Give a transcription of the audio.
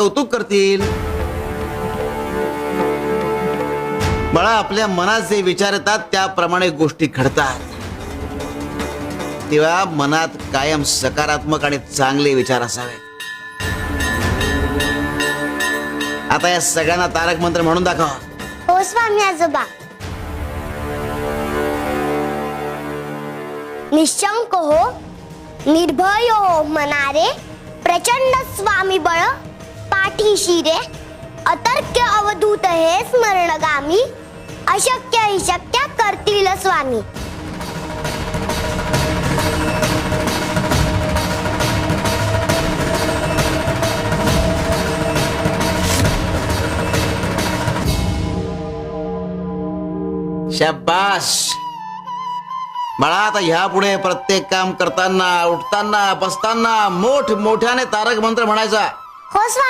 कौतुक करतील. बाळा आपल्या मनात जे विचार येतात त्याप्रमाणे गोष्टी घडतात. तेव्हा मनात कायम सकारात्मक आणि चांगले विचार असावे. आता या सगळ्यांना तारक मंत्र म्हणून दाखव. हो स्वामी आजोबा. निशंक हो निर्भय हो मनारे प्रचंड स्वामी बळ पाठीशी रे अतर्क्य अवधूत हे स्मरणगामी अशक्य हि शक्य करतील स्वामी. शाबाश बाळा आता ह्या पुढे प्रत्येक काम करताना उठताना बसताना मोठ मोठ्याने तारक मंत्र म्हणायचा. हो स्वामी.